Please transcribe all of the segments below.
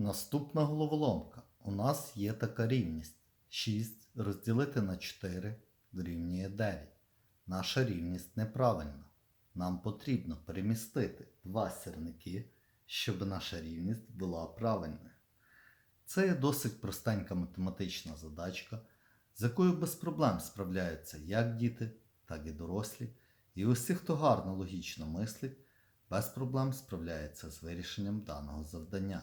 Наступна головоломка. У нас є така рівність. 6 розділити на 4 дорівнює 9. Наша рівність неправильна. Нам потрібно перемістити два сірники, щоб наша рівність була правильною. Це є досить простенька математична задачка, з якою без проблем справляються як діти, так і дорослі. І усі, хто гарно логічно мислить, без проблем справляється з вирішенням даного завдання.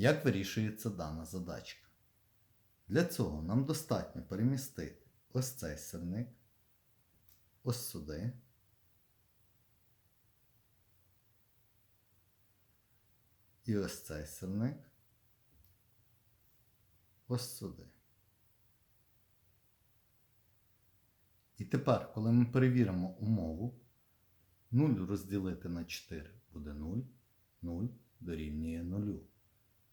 Як вирішується дана задачка? Для цього нам достатньо перемістити ось цей сирник, ось сюди. І ось цей сирник ось сюди. І тепер, коли ми перевіримо умову, 0 розділити на 4 буде 0, 0 дорівнює 0.